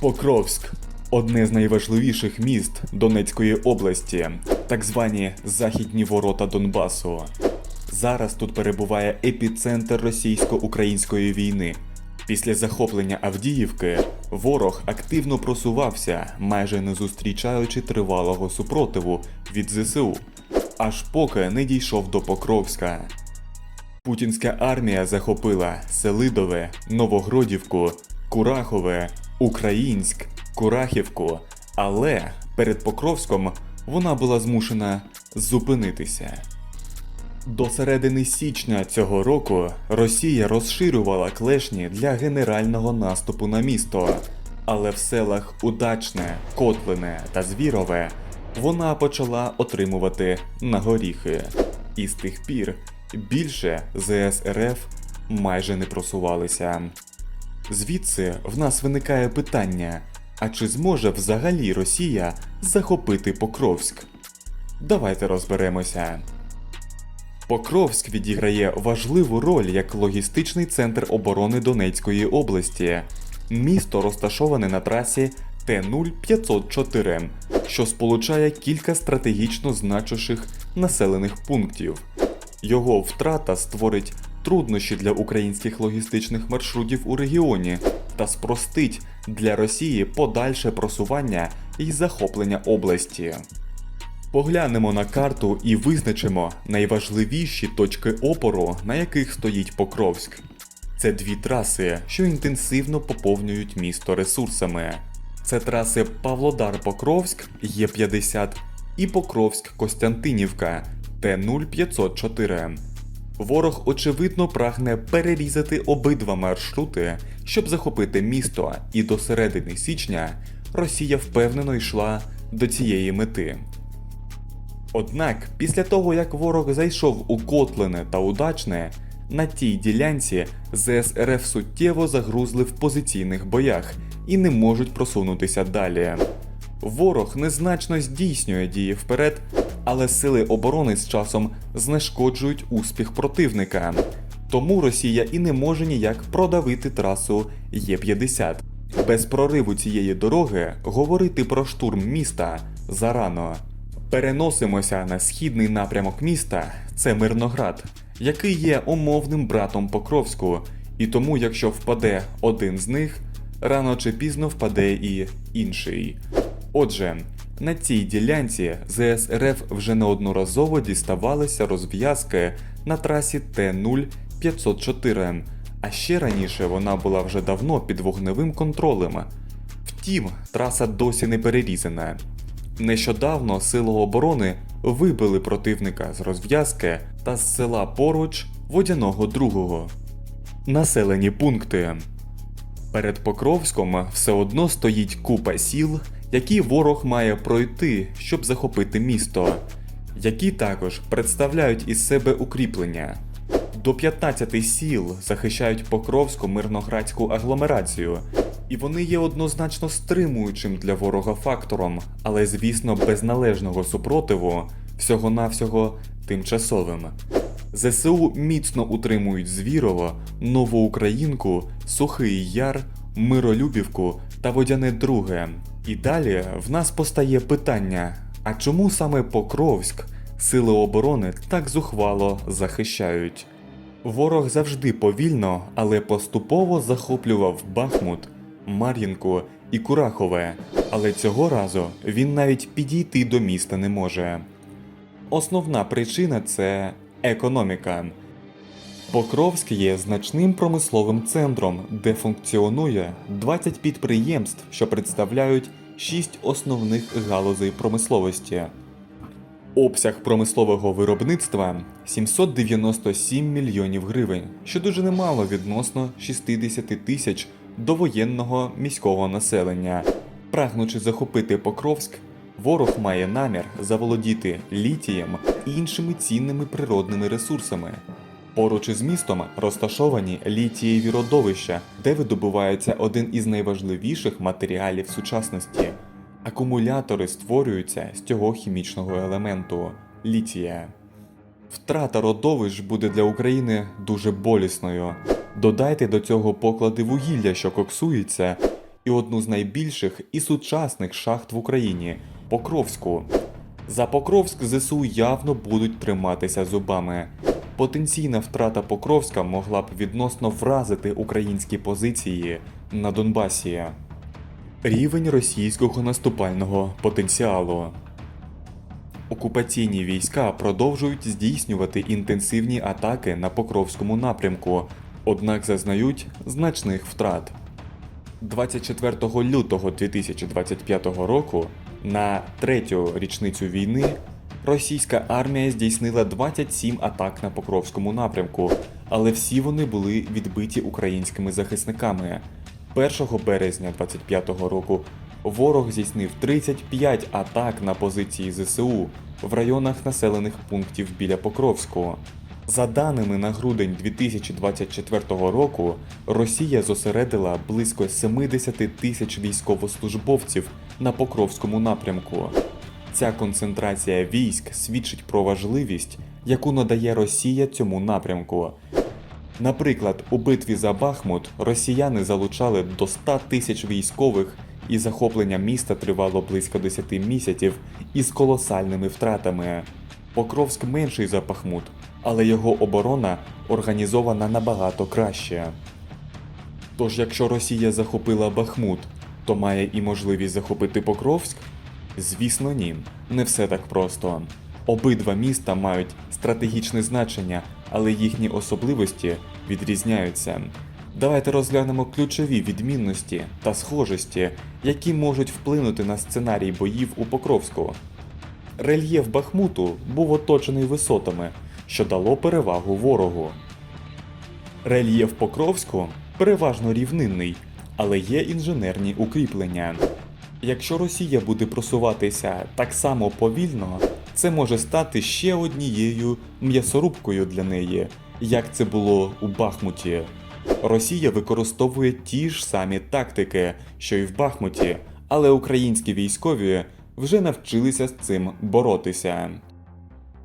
Покровськ одне з найважливіших міст Донецької області, так звані західні ворота Донбасу. Зараз тут перебуває епіцентр російсько-української війни. Після захоплення Авдіївки ворог активно просувався, майже не зустрічаючи тривалого супротиву від ЗСУ, аж поки не дійшов до Покровська. Путінська армія захопила Селидове, Новогродівку, Курахове, Українськ, Курахівку, але перед Покровськом вона була змушена зупинитися. До середини січня цього року Росія розширювала клешні для генерального наступу на місто, але в селах Удачне, Котлине та Звірове вона почала отримувати на горіхи. І з тих пір більше ЗС майже не просувалися. Звідси в нас виникає питання: а чи зможе взагалі Росія захопити Покровськ? Давайте розберемося. Покровськ відіграє важливу роль як логістичний центр оборони Донецької області. Місто розташоване на трасі Т-0504, що сполучає кілька стратегічно значущих населених пунктів. Його втрата створить труднощі для українських логістичних маршрутів у регіоні та спростить для Росії подальше просування і захоплення області. Поглянемо на карту і визначимо найважливіші точки опору, на яких стоїть Покровськ. Це дві траси, що інтенсивно поповнюють місто ресурсами. Це траси Павлодар-Покровськ Є50 і Покровськ-Костянтинівка Т-0504. Ворог очевидно прагне перерізати обидва маршрути, щоб захопити місто, і до середини січня Росія впевнено йшла до цієї мети. Однак, після того як ворог зайшов у Котлине та Удачне, на тій ділянці ЗСРФ суттєво загрузли в позиційних боях і не можуть просунутися далі. Ворог незначно здійснює дії вперед, але сили оборони з часом знешкоджують успіх противника. Тому Росія і не може ніяк продавити трасу Є50. Без прориву цієї дороги говорити про штурм міста зарано. Переносимося на східний напрямок міста, це Мирноград, який є умовним братом Покровську, і тому, якщо впаде один з них, рано чи пізно впаде і інший. Отже, на цій ділянці ЗС РФ вже неодноразово діставалися розв'язки на трасі Т-0504, а ще раніше вона була вже давно під вогневим контролем. Втім, траса досі не перерізана. Нещодавно сили оборони вибили противника з розв'язки та з села поруч водяного другого. Населені пункти. Перед Покровськом все одно стоїть купа сіл, які ворог має пройти, щоб захопити місто, які також представляють із себе укріплення. До 15 сіл захищають Покровську мирноградську агломерацію, і вони є однозначно стримуючим для ворога фактором, але звісно без належного супротиву, всього-навсього тимчасовим. ЗСУ міцно утримують Звірово, Новоукраїнку, Сухий Яр, Миролюбівку та Водяне Друге. І далі в нас постає питання: а чому саме Покровськ сили оборони так зухвало захищають? Ворог завжди повільно, але поступово захоплював Бахмут, Мар'їнку і Курахове, але цього разу він навіть підійти до міста не може. Основна причина це економіка. Покровськ є значним промисловим центром, де функціонує 20 підприємств, що представляють 6 основних галузей промисловості. Обсяг промислового виробництва 797 мільйонів гривень, що дуже немало відносно 60 тисяч довоєнного міського населення. Прагнучи захопити Покровськ, ворог має намір заволодіти літієм і іншими цінними природними ресурсами. Поруч із містом розташовані літієві родовища, де видобувається один із найважливіших матеріалів сучасності. Акумулятори створюються з цього хімічного елементу літія. Втрата родовищ буде для України дуже болісною. Додайте до цього поклади вугілля, що коксується, і одну з найбільших і сучасних шахт в Україні Покровську. За Покровськ ЗСУ явно будуть триматися зубами. Потенційна втрата Покровська могла б відносно вразити українські позиції на Донбасі. Рівень російського наступального потенціалу. Окупаційні війська продовжують здійснювати інтенсивні атаки на Покровському напрямку, однак зазнають значних втрат. 24 лютого 2025 року, на третю річницю війни, російська армія здійснила 27 атак на Покровському напрямку, але всі вони були відбиті українськими захисниками. 1 березня 2025 року ворог здійснив 35 атак на позиції ЗСУ в районах населених пунктів біля Покровську. За даними на грудень 2024 року, Росія зосередила близько 70 тисяч військовослужбовців на Покровському напрямку. Ця концентрація військ свідчить про важливість, яку надає Росія цьому напрямку. Наприклад, у битві за Бахмут росіяни залучали до 100 тисяч військових, і захоплення міста тривало близько 10 місяців із колосальними втратами. Покровськ менший за Бахмут, але його оборона організована набагато краще. Тож, якщо Росія захопила Бахмут, то має і можливість захопити Покровськ? Звісно, ні, не все так просто. Обидва міста мають стратегічне значення, але їхні особливості відрізняються. Давайте розглянемо ключові відмінності та схожості, які можуть вплинути на сценарій боїв у Покровську. Рельєф Бахмуту був оточений висотами, що дало перевагу ворогу. Рельєф Покровську переважно рівнинний, але є інженерні укріплення. Якщо Росія буде просуватися так само повільно, це може стати ще однією м'ясорубкою для неї, як це було у Бахмуті. Росія використовує ті ж самі тактики, що й в Бахмуті, але українські військові вже навчилися з цим боротися.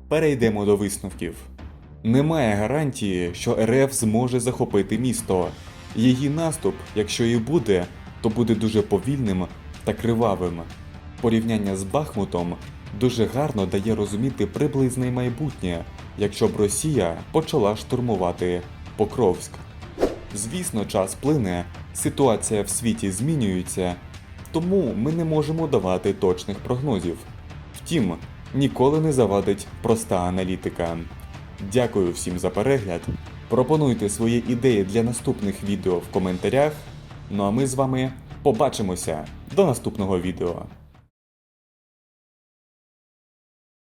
Перейдемо до висновків. Немає гарантії, що РФ зможе захопити місто. Її наступ, якщо і буде, то буде дуже повільним та кривавим. Порівняння з Бахмутом дуже гарно дає розуміти приблизне майбутнє, якщо б Росія почала штурмувати Покровськ. Звісно, час плине, ситуація в світі змінюється, тому ми не можемо давати точних прогнозів. Втім, ніколи не завадить проста аналітика. Дякую всім за перегляд. Пропонуйте свої ідеї для наступних відео в коментарях. Ну а ми з вами побачимося до наступного відео.